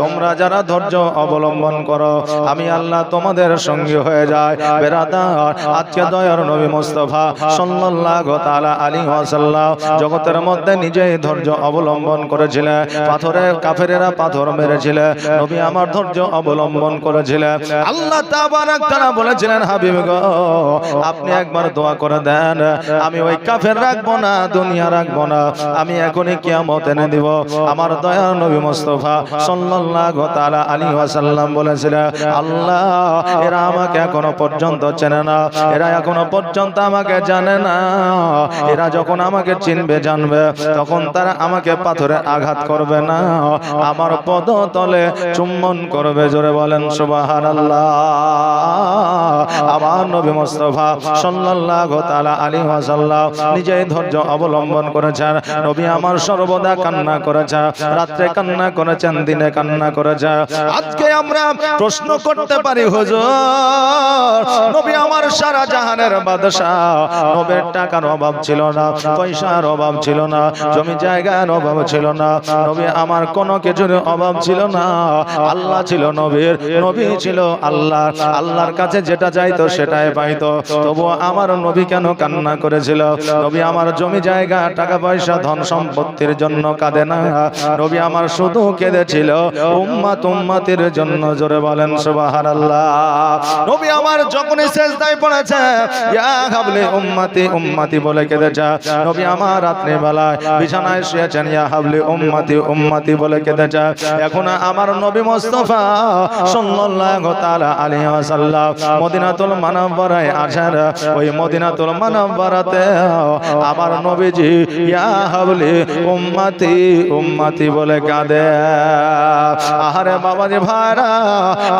তোমরা যারা ধৈর্য অবলম্বন করো, আমি আল্লাহ তোমাদের সঙ্গী হয়ে যায় বেরাদার, আজকে দয়ার নবী মুস্তাফা সাল্লাল্লাহু তাআলা আলাইহি ওয়াসাল্লাম জগতের মধ্যে নিজেই ধৈর্য অবলম্বন করেছিলেন। পাথরে কাফেরেরা পাথর মেরেছিলেন। নবী আমার ধৈর্য অবলম্বন করেছিলেন। আল্লাহ তাআলা বলেছিলেন, হাবিব আপনি একবার দোয়া করে দেন। আমি ওই কাফের রাখব না, দুনিয়া রাখব না। আমি এখনই কিয়ামত এনে দিব। আমার দয়ার নবী মুস্তাফা সাল্লাল্লাহু তাআলা আলাইহি ওয়াসাল্লাম বলেছিলেন আল্লাহ, এরা আমাকে এখনও পর্যন্ত চেনে না। এরা এখনও পর্যন্ত আমাকে জানে না। এরা যখন আমাকে চিনবে, জানবে, তখন তারা আমাকে পাথরে আঘাত করবে না। আমার পদতলে চুম্বন করবে, জোরে বলেন, সুবহানাল্লাহ। আমার নবী মুস্তাফা সাল্লাল্লাহু তাআলা আলাইহি ওয়াসাল্লাম নিজেই ধৈর্য অবলম্বন করেছেন। নবী আমার সর্বদা কান্না করেছেন, রাত্রে কান্না করেছেন, দিনে কান্না করেছেন আজকে আমরা প্রশ্ন করতে পারি, হুজুর। নবী আমার সারা জাহানের বাদশা নবীর টাকার অভাব ছিল না, পয়সার অভাব ছিল না, জমি জায়গার অভাব ছিল না। নবী আমার কোনো কিছুর অভাব ছিল না। আল্লাহ ছিল নবীর, নবী ছিল আল্লাহ। আল্লাহর কাছে যেটা চাইতো সেটাই পাইতো। তবু আমার নবী কেন কান্না করেছিল? নবী আমার জমি জায়গা, টাকা পয়সা, ধন সম্পত্তির জন্য কাঁদে না। নবী আমার শুধু কেঁদেছিল উম্মাত উম্মাতির জন্য জোরে বলেন নবী আমার যখনই সেজদায় পড়েছে বলে কেঁদেছে। নবী আমার রাত্রি বেলায় বিছানায় শুয়েছেন বলে কেঁদেছে। এখন আমার নবী মুস্তাফা সাল্লাল্লাহু তাআলা আলাইহি ওয়াসাল্লাম মদিনাতুল মুনাওয়ারায় আসার ওই মদিনাতুল মুনাওয়ারাতে আমার নবীজি, ইয়া হাবলি উম্মতি উম্মতি বলে কাঁদে। আহারে ভাইরা,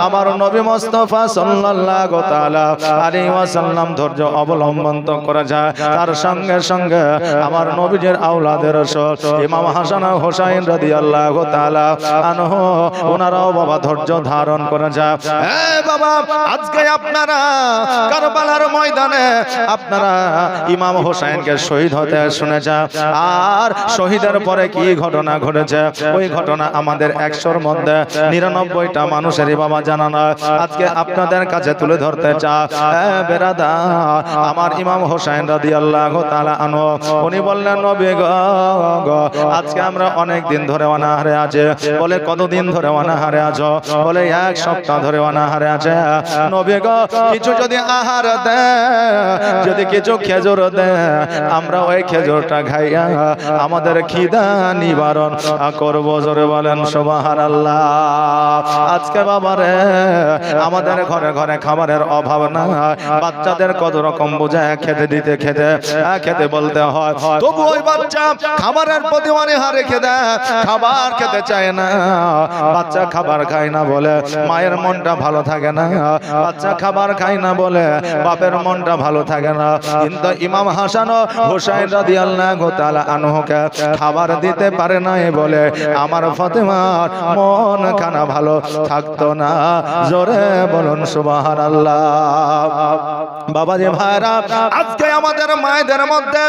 আমার নবী মুস্তাফা সাল্লাল্লাহু তাআলা আলাইহি ওয়াসাল্লাম ধৈর্য অবলম্বন যায় তার সঙ্গে সঙ্গে আমার আওলাদের ইমাম হাসান হোসাইন রাদিয়াল্লাহু তাআলা আনহু ওনারাও বাবা ধৈর্য ধারণ করে যায় এ বাবা, আজকে আপনারা কারবালার ময়দানে আপনারা ইমাম হোসাইনকে শহীদ হতে শুনেছে। আর শহীদের পরে কি ঘটনা ঘটেছে? ওই ঘটনা আমাদের একশোর মধ্যে নিরানব্বইটা মানুষেরই বাবা জানা নয় আজকে আপনাদের কাছে তুলে ধরতে চা বেরাদা, আমার ইমাম হোসাইন রাদি আল্লাহ আনো উনি বললেন আজকে আমরা অনেক দিন ধরে অনাহারে আছে। বলে, কতদিন ধরে অনাহারে আছো? বলে, এক সপ্তাহ ধরে অনাহারে আছে। নবী কিছু যদি আহার দে, যদি কিছু খেজুর দে, আমরা ওই খেজুরটা খাইয়া আমাদের খিদা নিবারণ করব। জোরে বলেন আজকে বাবারে, আমাদের ঘরে ঘরে খাবারের অভাব না বাচ্চাদের কত রকম বোঝায়, খেতে দিতে, খেতে খেতে বলতে হয়। তবু ওই বাচ্চা খাবারের প্রতি অনীহা রেখে দেয় খাবার খেতে চায় না। বাচ্চা খাবার খায় না বলে মায়ের মনটা ভালো থাকে না। বাচ্চা খাবার খায় না বলে বাপের মনটা ভালো থাকে না। কিন্তু ইমাম হাসান হোসাইন রাদিয়াল্লাহু তাআলা আনহুকে খাবার দিতে পারে নাই বলে আমার ফাতেমার মন খানা ভালো থাকতো না। জোরে বলুন, সুবহানাল্লাহ। বাবাজি ভাইরা, আজকে আমাদের মায়েদের মধ্যে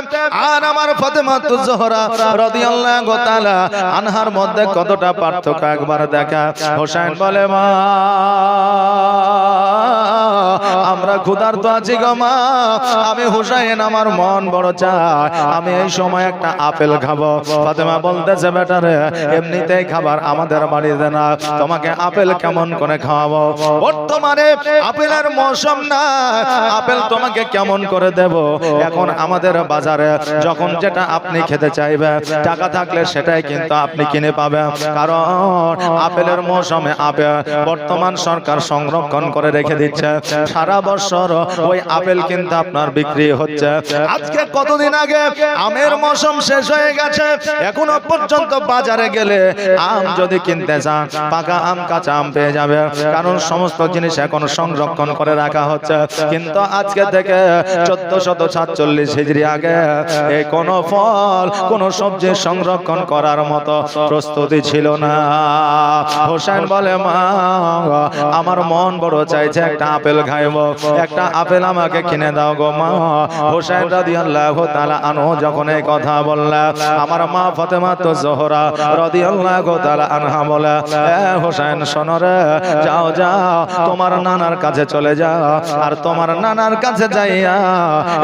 আর আমার ফাতেমা তু জোহরা রাদিয়াল্লাহু তাআলা আনহার মধ্যে কতটা পার্থক্য একবার দেখা। হোসেন বলে, মা আমরা ক্ষুধার্ত আছি গো মা। আমি হুসাইন, আমার মন বড় চায়। আমি এই সময় একটা আপেল খাব। ফাতেমা বলতেছে বেটারে এমনিতেই খাবার আমাদের বাড়িতে না। তোমাকে আপেল কেমন করে খাওয়াবো? বর্তমানে আপেলের মৌসুম না। আপেল তোমাকে কেমন করে দেব? এখন আমাদের বাজারে যখন যেটা আপনি খেতে চাইবেন, টাকা থাকলে সেটাই কিন্তু আপনি কিনে পাবেন। কারণ আপেলের মৌসুমে আপেল বর্তমান সরকার সংরক্ষণ করে রেখে দিচ্ছে। সারা বছর ওই আপেল কিন্তু আপনার বিক্রি হচ্ছে। আজকে কতদিন আগে আমের মৌসুম শেষ হয়ে গেছে, এখনও পর্যন্ত বাজারে গেলে আম যদি কিনতে চান, পাকা আম, কাঁচা আম পেয়ে যাবে। কারণ সমস্ত জিনিস এখন সংরক্ষণ করে রাখা হচ্ছে। কিন্তু আজকে থেকে চোদ্দ শত সাতচল্লিশ হিজড়ি আগে এই কোন ফল, কোন সবজি সংরক্ষণ করার মতো প্রস্তুতি ছিল না। হোসেন বলে, মা, আমার মন বড় চাইছে একটা আপেল খাইব একটা আপেল আমাকে কিনে দাও গো মা। হোসেন রাদিয়াল্লাহু তাআলা আনহু যখন এই কথা বললা, আমার মা ফাতেমা তো জোহরা রাদিয়াল্লাহু তাআলা আনহা বলে, এ হোসেন শোনো রে, যাও যাও, তোমার নানার কাছে চলে যাও, আর তোমার নানার কাছে যাইয়া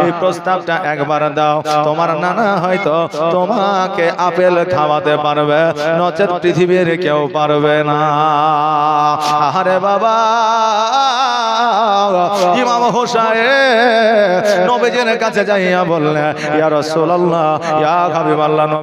এই প্রস্তাবটা একবার দাও। তোমার নানা হয়তো তোমাকে আপেল খাওয়াতে পারবে, নচেত পৃথিবীর কেউ পারবে না। আরে বাবা! ইমাম হোসাইন নবীজির কাছে যাইয়া বললেন ইয়া রাসূলুল্লাহ ইয়া হাবিবাল্লাহ